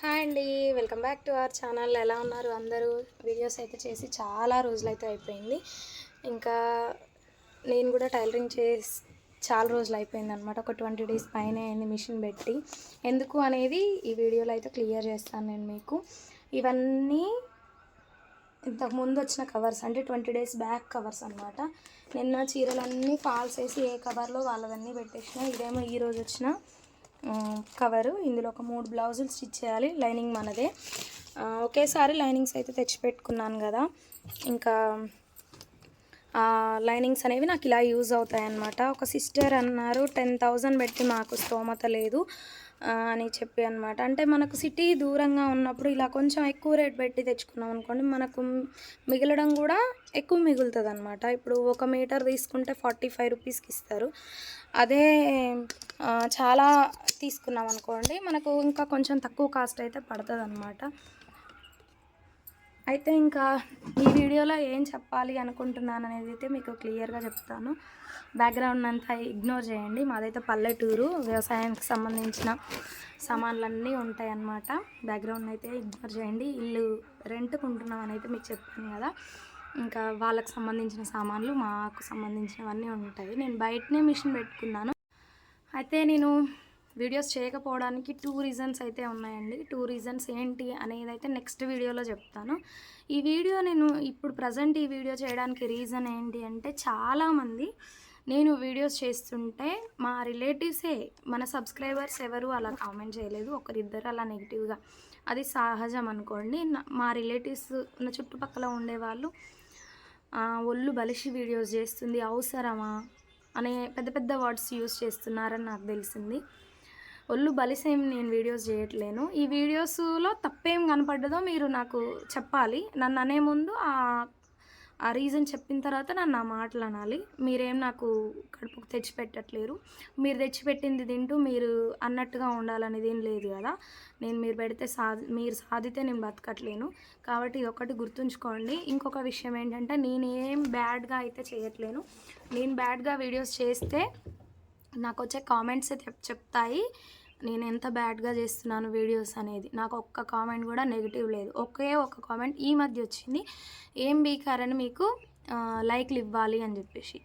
Hi అండి welcome back to our channel. ఎలా ఉన్నారు అందరూ? వీడియోస్ అయితే చేసి చాలా రోజులు అయితే అయిపోయింది. ఇంకా నేను కూడా టైలరింగ్ చేసి చాలా రోజులు అయిపోయింది అనమాట ఒక ట్వంటీ డేస్ పైన అయింది మిషన్ పెట్టి. ఎందుకు అనేది ఈ వీడియోలో అయితే క్లియర్ చేస్తాను నేను మీకు. ఇవన్నీ ఇంతకు ముందు వచ్చిన కవర్స్ అంటే ట్వంటీ డేస్ బ్యాక్ కవర్స్ అనమాట నిన్న చీరలన్నీ ఫాల్స్ వేసి ఏ కవర్లో వాళ్ళవన్నీ పెట్టేసిన ఇదేమో ఈ రోజు వచ్చిన కవరు. ఇందులో ఒక మూడు బ్లౌజులు స్టిచ్ చేయాలి. లైనింగ్ మనదే. ఒకేసారి లైనింగ్స్ అయితే తెచ్చిపెట్టుకున్నాను కదా. ఇంకా లైనింగ్స్ అనేవి నాకు ఇలా యూజ్ అవుతాయి అన్నమాట ఒక సిస్టర్ అన్నారు టెన్ థౌజండ్ పెట్టి మాకు స్తోమత లేదు అని చెప్పి అనమాట అంటే మనకు సిటీ దూరంగా ఉన్నప్పుడు ఇలా కొంచెం ఎక్కువ రేట్ పెట్టి తెచ్చుకున్నాం అనుకోండి మనకు మిగలడం కూడా ఎక్కువ మిగులుతుంది అనమాట ఇప్పుడు ఒక మీటర్ తీసుకుంటే ఫార్టీ ఫైవ్ రూపీస్కి ఇస్తారు. అదే చాలా తీసుకున్నాం అనుకోండి మనకు ఇంకా కొంచెం తక్కువ కాస్ట్ అయితే పడుతుంది అనమాట అయితే ఇంకా ఈ వీడియోలో ఏం చెప్పాలి అనుకుంటున్నాను అనేది అయితే మీకు క్లియర్గా చెప్తాను. బ్యాక్గ్రౌండ్ అంతా ఇగ్నోర్ చేయండి. మాదైతే పల్లెటూరు. వ్యవసాయానికి సంబంధించిన సామాన్లన్నీ ఉంటాయి అన్నమాట బ్యాక్గ్రౌండ్ అయితే ఇగ్నోర్ చేయండి. ఇల్లు రెంట్కి ఉంటున్నామని అయితే మీకు చెప్పాను కదా. ఇంకా వాళ్ళకి సంబంధించిన సామాన్లు మాకు సంబంధించినవన్నీ ఉంటాయి. నేను బయటనే మిషన్ పెట్టుకున్నాను. అయితే నేను వీడియోస్ చేయకపోవడానికి టూ రీజన్స్ అయితే ఉన్నాయండి. టూ రీజన్స్ ఏంటి అనేది అయితే నెక్స్ట్ వీడియోలో చెప్తాను. ఈ వీడియో నేను ఇప్పుడు ప్రజెంట్ ఈ వీడియో చేయడానికి రీజన్ ఏంటి అంటే చాలామంది నేను వీడియోస్ చేస్తుంటే మా రిలేటివ్సే మన సబ్స్క్రైబర్స్ ఎవరు అలా కామెంట్ చేయలేదు. ఒకరిద్దరు అలా నెగిటివ్గా. అది సహజం అనుకోండి. నా- మా రిలేటివ్స్ నా చుట్టుపక్కల ఉండేవాళ్ళు ఒళ్ళు బలిసి వీడియోస్ చేస్తుంది అవసరమా? అనే పెద్ద పెద్ద వర్డ్స్ యూస్ చేస్తున్నారని నాకు తెలిసింది. ఒళ్ళు బలిసేం నేను వీడియోస్ చేయట్లేను. ఈ వీడియోస్లో తప్పేం కనపడ్డదో మీరు నాకు చెప్పాలి. నన్ను అనే ముందు ఆ ఆ రీజన్ చెప్పిన తర్వాత నన్ను ఆ మాటలు అనాలి. మీరేం నాకు కడుపుకు తెచ్చిపెట్టట్లేరు. మీరు తెచ్చిపెట్టింది తింటూ మీరు అన్నట్టుగా ఉండాలనేది ఏం లేదు కదా. నేను మీరు పెడితే సాధి మీరు సాధితే నేను బతకట్లేను. కాబట్టి ఇది ఒకటి గుర్తుంచుకోండి. ఇంకొక విషయం ఏంటంటే నేనేం బ్యాడ్గా అయితే చేయట్లేను. నేను బ్యాడ్గా వీడియోస్ చేస్తే నాకు వచ్చే కామెంట్స్ చెప్తాయి. నేను ఎంత బ్యాడ్గా చేస్తున్నాను వీడియోస్ అనేది. నాకు ఒక్క కామెంట్ కూడా నెగిటివ్ లేదు. ఒకే ఒక కామెంట్ ఈ మధ్య వచ్చింది. ఏం బీకారని మీకు లైక్లు ఇవ్వాలి అని చెప్పేసి.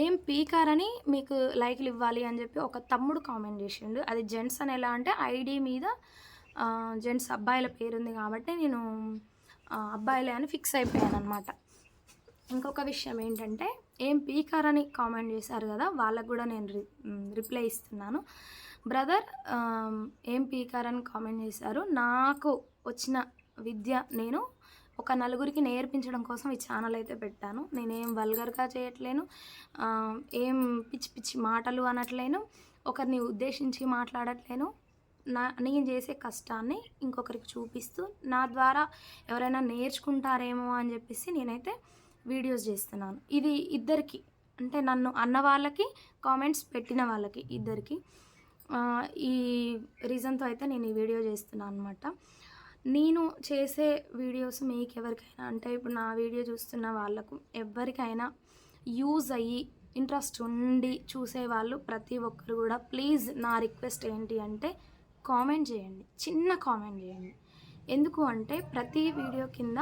ఏం పీకారని మీకు లైక్లు ఇవ్వాలి అని చెప్పి ఒక తమ్ముడు కామెంట్ చేసిండు. అది జెంట్స్ అని ఎలా అంటే ఐడి మీద జెంట్స్ అబ్బాయిల పేరు ఉంది కాబట్టి నేను అబ్బాయిలే అని ఫిక్స్ అయిపోయాను అనమాట ఇంకొక విషయం ఏంటంటే ఏం పీకార్ అని కామెంట్ చేశారు కదా వాళ్ళకు కూడా నేను రి రిప్లై ఇస్తున్నాను. బ్రదర్ ఏం పీకార్ అని కామెంట్ చేశారు? నాకు వచ్చిన విద్య నేను ఒక నలుగురికి నేర్పించడం కోసం ఈ ఛానల్ అయితే పెట్టాను. నేనేం వల్గర్గా చేయట్లేను ఏం పిచ్చి పిచ్చి మాటలు అనట్లేను ఒకరిని ఉద్దేశించి మాట్లాడట్లేను. నా నేను చేసే కష్టాన్ని ఇంకొకరికి చూపిస్తూ నా ద్వారా ఎవరైనా నేర్చుకుంటారేమో అని చెప్పేసి నేనైతే వీడియోస్ చేస్తున్నాను. ఇది ఇద్దరికి అంటే నన్ను అన్న వాళ్ళకి కామెంట్స్ పెట్టిన వాళ్ళకి ఇద్దరికి. ఈ రీజన్తో అయితే నేను ఈ వీడియో చేస్తున్నాను అనమాట నేను చేసే వీడియోస్ మీకు ఎవరికైనా అంటే ఇప్పుడు నా వీడియో చూస్తున్న వాళ్ళకు ఎవరికైనా యూజ్ అయ్యి ఇంట్రెస్ట్ ఉండి చూసే వాళ్ళు ప్రతి ఒక్కరు కూడా ప్లీజ్ నా రిక్వెస్ట్ ఏంటి అంటే కామెంట్ చేయండి. చిన్న కామెంట్ చేయండి. ఎందుకు అంటే ప్రతి వీడియో కింద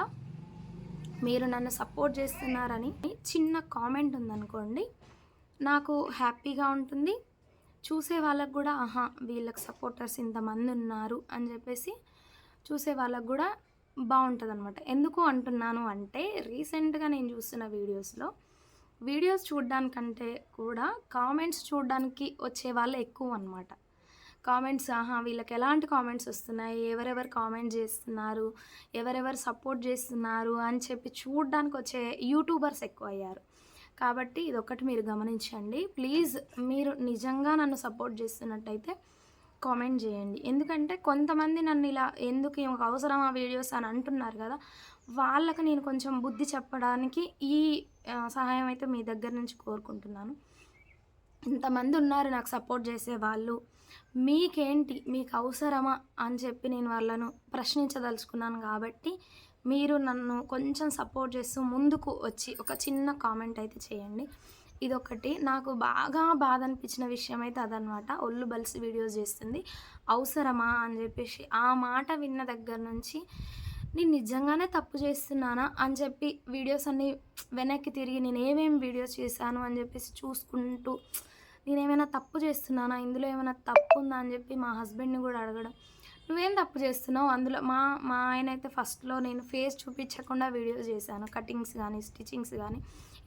మీరు నన్ను సపోర్ట్ చేస్తున్నారని చిన్న కామెంట్ ఉందనుకోండి. నాకు హ్యాపీగా ఉంటుంది. చూసే వాళ్ళకు కూడా ఆహా వీళ్ళకి సపోర్టర్స్ ఇంతమంది ఉన్నారు అని చెప్పేసి చూసే వాళ్ళకు కూడా బాగుంటుంది అనమాట ఎందుకు అంటున్నాను అంటే రీసెంట్గా నేను చూస్తున్న వీడియోస్లో వీడియోస్ చూడడానికంటే కూడా కామెంట్స్ చూడడానికి వచ్చే వాళ్ళు ఎక్కువ అనమాట కామెంట్స్ ఆహా వీళ్ళకి ఎలాంటి కామెంట్స్ వస్తున్నాయి? ఎవరెవరు కామెంట్ చేస్తున్నారు? ఎవరెవరు సపోర్ట్ చేస్తున్నారు? అని చెప్పి చూడడానికి వచ్చే యూట్యూబర్స్ ఎక్కువ అయ్యారు కాబట్టి ఇదొకటి మీరు గమనించండి. ప్లీజ్ మీరు నిజంగా నన్ను సపోర్ట్ చేస్తున్నట్టయితే కామెంట్ చేయండి. ఎందుకంటే కొంతమంది నన్ను ఇలా ఎందుకు ఏమో అవసరం ఆ వీడియోస్ అని అంటున్నారు కదా వాళ్ళకు నేను కొంచెం బుద్ధి చెప్పడానికి ఈ సహాయం అయితే మీ దగ్గర నుంచి కోరుకుంటున్నాను. ఇంతమంది ఉన్నారు నాకు సపోర్ట్ చేసే వాళ్ళు. మీకేంటి? మీకు అవసరమా అని చెప్పి నేను వాళ్ళను ప్రశ్నించదలుచుకున్నాను కాబట్టి మీరు నన్ను కొంచెం సపోర్ట్ చేస్తూ ముందుకు వచ్చి ఒక చిన్న కామెంట్ అయితే చేయండి. ఇదొకటి. నాకు బాగా బాధ అనిపించిన విషయం అయితే అదనమాట ఒళ్ళు బలిసి వీడియోస్ చేస్తుంది. అవసరమా? అని చెప్పేసి ఆ మాట విన్న దగ్గర నుంచి నేను నిజంగానే తప్పు చేస్తున్నానా? అని చెప్పి వీడియోస్ అన్నీ వెనక్కి తిరిగి నేను ఏమేమి వీడియోస్ చేశాను? అని చెప్పేసి చూసుకుంటూ నేను ఏమైనా తప్పు చేస్తున్నానా? ఇందులో ఏమైనా తప్పు ఉందా అని చెప్పి మా హస్బెండ్ని కూడా అడగడం. నువ్వేం తప్పు చేస్తున్నావు? అందులో మా మా ఆయన అయితే ఫస్ట్లో నేను ఫేస్ చూపించకుండా వీడియోస్ చేశాను. కటింగ్స్ కానీ స్టిచ్చింగ్స్ కానీ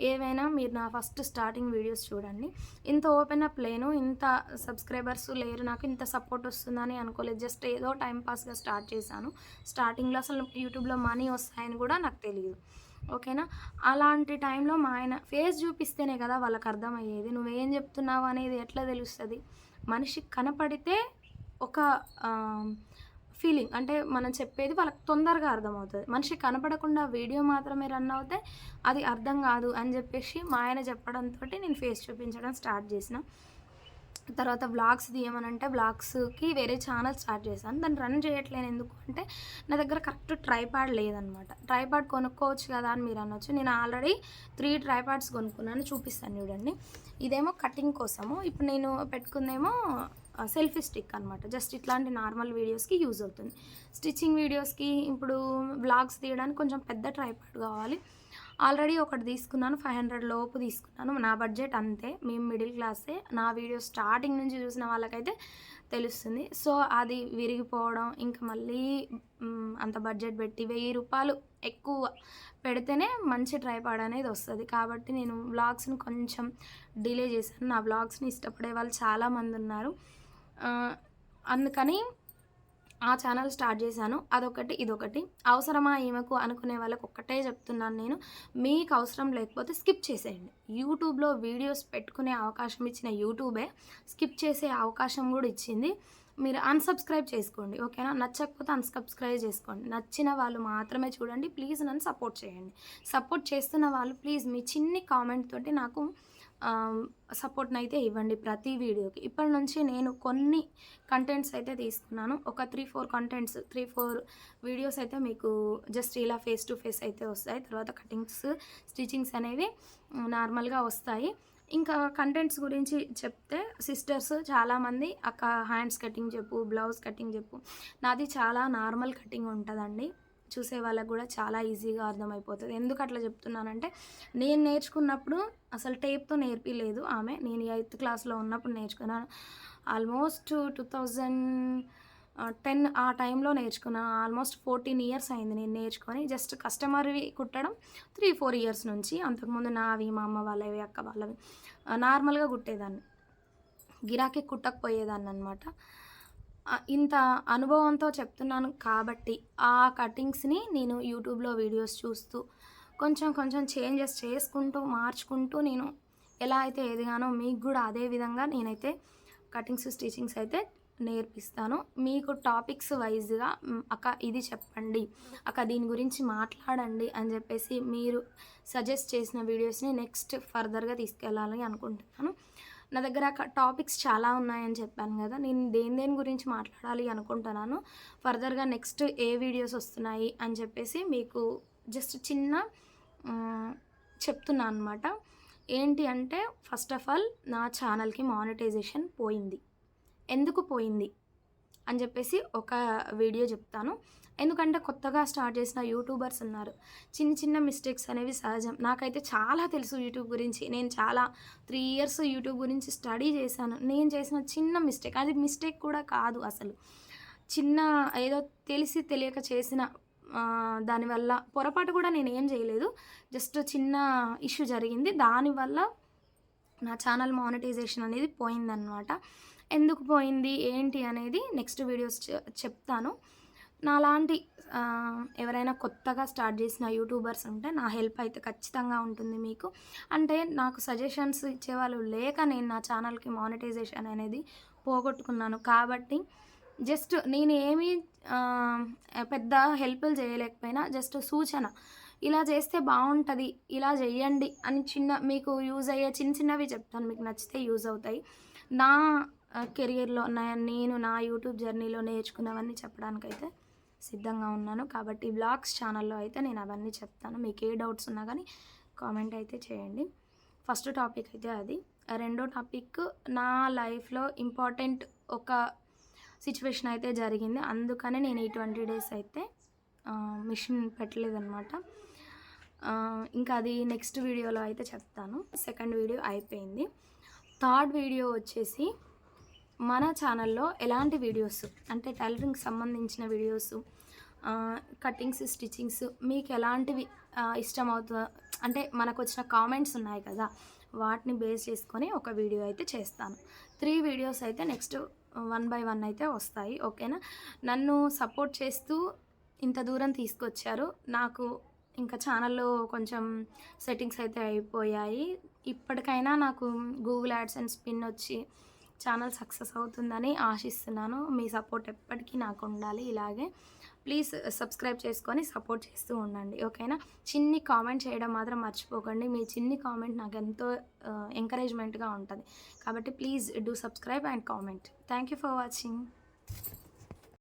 ఏవైనా మీరు నా ఫస్ట్ స్టార్టింగ్ వీడియోస్ చూడండి. ఇంత ఓపెన్ అప్ లేను. ఇంత సబ్స్క్రైబర్స్ లేరు. నాకు ఇంత సపోర్ట్ వస్తుందని అనుకోలేదు. జస్ట్ ఏదో టైం పాస్గా స్టార్ట్ చేశాను. స్టార్టింగ్లో అసలు యూట్యూబ్లో మనీ వస్తాయని కూడా నాకు తెలియదు ఓకేనా? అలాంటి టైంలో మా ఆయన ఫేస్ చూపిస్తేనే కదా వాళ్ళకి అర్థమయ్యేది. నువ్వేం చెప్తున్నావు అనేది ఎట్లా తెలుస్తుంది? మనిషి కనపడితే ఒక ఫీలింగ్ అంటే మనం చెప్పేది వాళ్ళకి తొందరగా అర్థమవుతుంది. మనిషి కనపడకుండా వీడియో మాత్రమే రన్ అవుతే అది అర్థం కాదు అని చెప్పేసి మా ఆయన చెప్పడంతో నేను ఫేస్ చూపించడం స్టార్ట్ చేసిన. తర్వాత వ్లాగ్స్ తీయమనంటే వ్లాగ్స్కి వేరే ఛానల్ స్టార్ట్ చేశాను. దాన్ని రన్ చేయట్లేను ఎందుకు అంటే నా దగ్గర కరెక్ట్ ట్రైపాడ్ లేదనమాట. ట్రైపాడ్ కొనుక్కోవచ్చు కదా అని మీరు అనొచ్చు. నేను ఆల్రెడీ త్రీ ట్రైపాడ్స్ కొనుక్కున్నాను చూపిస్తాను చూడండి. ఇదేమో కటింగ్ కోసము. ఇప్పుడు నేను పెట్టుకుందేమో సెల్ఫీ స్టిక్ అనమాట. జస్ట్ ఇట్లాంటి నార్మల్ వీడియోస్కి యూజ్ అవుతుంది. స్టిచ్చింగ్ వీడియోస్కి ఇప్పుడు వ్లాగ్స్ తీయడానికి కొంచెం పెద్ద ట్రైపాడ్ కావాలి. ఆల్రెడీ ఒకటి తీసుకున్నాను ఫైవ్ హండ్రెడ్ లోపు తీసుకున్నాను. నా బడ్జెట్ అంతే. మేము మిడిల్ క్లాసే. నా వీడియో స్టార్టింగ్ నుంచి చూసిన వాళ్ళకైతే తెలుస్తుంది. సో అది విరిగిపోవడం ఇంకా మళ్ళీ అంత బడ్జెట్ పెట్టి వెయ్యి రూపాయలు ఎక్కువ పెడితేనే మంచి ట్రైపాడ్ అనేది వస్తుంది. కాబట్టి నేను వ్లాగ్స్ని కొంచెం డిలే చేశాను. నా వ్లాగ్స్ని ఇష్టపడే వాళ్ళు చాలామంది ఉన్నారు. అందుకని ఆ ఛానల్ స్టార్ట్ చేశాను. అదొకటి ఇదొకటి. అవసరమా ఈమెకు అనుకునే వాళ్ళకి ఒక్కటే చెప్తున్నాను నేను. మీకు అవసరం లేకపోతే స్కిప్ చేసేయండి. యూట్యూబ్లో వీడియోస్ పెట్టుకునే అవకాశం ఇచ్చిన యూట్యూబే స్కిప్ చేసే అవకాశం కూడా ఇచ్చింది. మీరు అన్సబ్స్క్రైబ్ చేసుకోండి ఓకేనా? నచ్చకపోతే అన్సబ్స్క్రైబ్ చేసుకోండి. నచ్చిన వాళ్ళు మాత్రమే చూడండి. ప్లీజ్ నన్ను సపోర్ట్ చేయండి. సపోర్ట్ చేస్తున్న వాళ్ళు ప్లీజ్ మీ చిన్ని కామెంట్ తోటి నాకు సపోర్ట్ని అయితే ఇవ్వండి ప్రతి వీడియోకి. ఇప్పటి నుంచి నేను కొన్ని కంటెంట్స్ అయితే తీసుకున్నాను. ఒక three four contents three four videos అయితే మీకు జస్ట్ ఇలా ఫేస్ టు ఫేస్ అయితే వస్తాయి. తర్వాత కటింగ్స్ స్టిచ్చింగ్స్ అనేవి నార్మల్గా వస్తాయి. ఇంకా కంటెంట్స్ గురించి చెప్తే సిస్టర్స్ చాలామంది అక్క హ్యాండ్స్ కటింగ్ చెప్పు బ్లౌజ్ కటింగ్ చెప్పు. నాది చాలా నార్మల్ కటింగ్ ఉంటుందండి. చూసే వాళ్ళకు కూడా చాలా ఈజీగా అర్థమైపోతుంది. ఎందుకు అట్లా చెప్తున్నానంటే నేను నేర్చుకున్నప్పుడు అసలు టేప్తో నేర్పిలేదు ఆమె. నేను ఎయిత్ క్లాస్లో ఉన్నప్పుడు నేర్చుకున్నాను ఆల్మోస్ట్ టూ థౌజండ్ టెన్ ఆ టైంలో నేర్చుకున్నాను ఆల్మోస్ట్ ఫోర్టీన్ ఇయర్స్ అయింది నేను నేర్చుకొని. జస్ట్ కస్టమర్వి కుట్టడం త్రీ ఫోర్ ఇయర్స్ నుంచి. అంతకుముందు నావి మా అమ్మ వాళ్ళవి అక్క వాళ్ళవి నార్మల్గా కుట్టేదాన్ని. గిరాకీ కుట్టకపోయేదాన్ని అనమాట ఇంత అనుభవంతో చెప్తున్నాను కాబట్టి ఆ కటింగ్స్ని నేను యూట్యూబ్లో వీడియోస్ చూస్తూ కొంచెం కొంచెం చేంజెస్ చేసుకుంటూ మార్చుకుంటూ నేను ఎలా అయితే ఎదిగానో మీకు కూడా అదే విధంగా నేనైతే కటింగ్స్ స్టిచ్చింగ్స్ అయితే నేర్పిస్తాను. మీకు టాపిక్స్ వైజ్గా అక్క ఇది చెప్పండి అక్క దీని గురించి మాట్లాడండి అని చెప్పేసి మీరు సజెస్ట్ చేసిన వీడియోస్ని నెక్స్ట్ ఫర్దర్గా తీసుకెళ్ళాలని అనుకుంటున్నాను. నా దగ్గర టాపిక్స్ చాలా ఉన్నాయని చెప్పాను కదా నేను దేని దేని గురించి మాట్లాడాలి అనుకుంటున్నాను ఫర్దర్గా నెక్స్ట్ ఏ వీడియోస్ వస్తున్నాయి అని చెప్పేసి మీకు జస్ట్ చిన్న చెప్తున్నా అనమాట ఏంటి అంటే ఫస్ట్ ఆఫ్ ఆల్ నా ఛానల్కి మానిటైజేషన్ పోయింది. ఎందుకు పోయింది? అని చెప్పేసి ఒక వీడియో చెప్తాను. ఎందుకంటే కొత్తగా స్టార్ట్ చేసిన యూట్యూబర్స్ ఉన్నారు. చిన్న చిన్న మిస్టేక్స్ అనేవి సహజం. నాకైతే చాలా తెలుసు యూట్యూబ్ గురించి. నేను చాలా త్రీ ఇయర్స్ యూట్యూబ్ గురించి స్టడీ చేశాను. నేను చేసిన చిన్న మిస్టేక్. అది మిస్టేక్ కూడా కాదు అసలు. చిన్న ఏదో తెలిసి తెలియక చేసిన దానివల్ల పొరపాటు కూడా నేను ఏం చేయలేదు. జస్ట్ చిన్న ఇష్యూ జరిగింది. దానివల్ల నా ఛానల్ మానిటైజేషన్ అనేది పోయిందనమాట ఎందుకు పోయింది ఏంటి అనేది నెక్స్ట్ వీడియోస్ చెప్తాను. నాలాంటి ఎవరైనా కొత్తగా స్టార్ట్ చేసిన యూట్యూబర్స్ ఉంటే నా హెల్ప్ అయితే ఖచ్చితంగా ఉంటుంది మీకు. అంటే నాకు సజెషన్స్ ఇచ్చేవాళ్ళు లేక నేను నా ఛానల్కి మానిటైజేషన్ అనేది పోగొట్టుకున్నాను. కాబట్టి జస్ట్ నేను ఏమీ పెద్ద హెల్ప్లు చేయలేకపోయినా జస్ట్ సూచన. ఇలా చేస్తే బాగుంటుంది ఇలా చేయండి అని చిన్న మీకు యూజ్ అయ్యే చిన్న చిన్నవి చెప్తాను. మీకు నచ్చితే యూజ్ అవుతాయి. నా కెరియర్లో నా నేను నా యూట్యూబ్ జర్నీలో నేర్చుకున్నవన్నీ చెప్పడానికైతే సిద్ధంగా ఉన్నాను. కాబట్టి బ్లాగ్స్ ఛానల్లో అయితే నేను అవన్నీ చెప్తాను. మీకు ఏ డౌట్స్ ఉన్నా కానీ కామెంట్ అయితే చేయండి. ఫస్ట్ టాపిక్ అయితే అది. రెండో టాపిక్ నా లైఫ్లో ఇంపార్టెంట్ ఒక సిచ్యువేషన్ అయితే జరిగింది. అందుకనే నేను ఈ ట్వంటీ డేస్ అయితే మిషన్ పెట్టలేదన్నమాట. ఇంకా అది నెక్స్ట్ వీడియోలో అయితే చెప్తాను. సెకండ్ వీడియో అయిపోయింది. థర్డ్ వీడియో వచ్చేసి మన ఛానల్లో ఎలాంటి వీడియోస్ అంటే టైలరింగ్ సంబంధించిన వీడియోస్ కటింగ్స్ స్టిచ్చింగ్స్ మీకు ఎలాంటివి ఇష్టం అవుతుందో అంటే మనకు వచ్చిన కామెంట్స్ ఉన్నాయి కదా వాటిని బేస్ చేసుకొని ఒక వీడియో అయితే చేస్తాను. త్రీ వీడియోస్ అయితే నెక్స్ట్ వన్ బై వన్ అయితే వస్తాయి ఓకేనా? నన్ను సపోర్ట్ చేస్తూ ఇంత దూరం తీసుకొచ్చారు. నాకు ఇంకా ఛానల్లో కొంచెం సెట్టింగ్స్ అయితే అయిపోయాయి. ఇప్పటికైనా నాకు గూగుల్ యాడ్స్ అండ్ స్పిన్ వచ్చి ఛానల్ సక్సెస్ అవుతుందని ఆశిస్తున్నాను. మీ సపోర్ట్ ఎప్పటికీ నాకు ఉండాలి. ఇలాగే ప్లీజ్ సబ్స్క్రైబ్ చేసుకొని సపోర్ట్ చేస్తూ ఉండండి. ఓకేనా? చిన్ని కామెంట్ చేయడం మాత్రం మర్చిపోకండి. మీ చిన్ని కామెంట్ నాకు ఎంతో ఎంకరేజ్మెంట్గా ఉంటుంది. కాబట్టి please do subscribe and comment. Thank you for watching.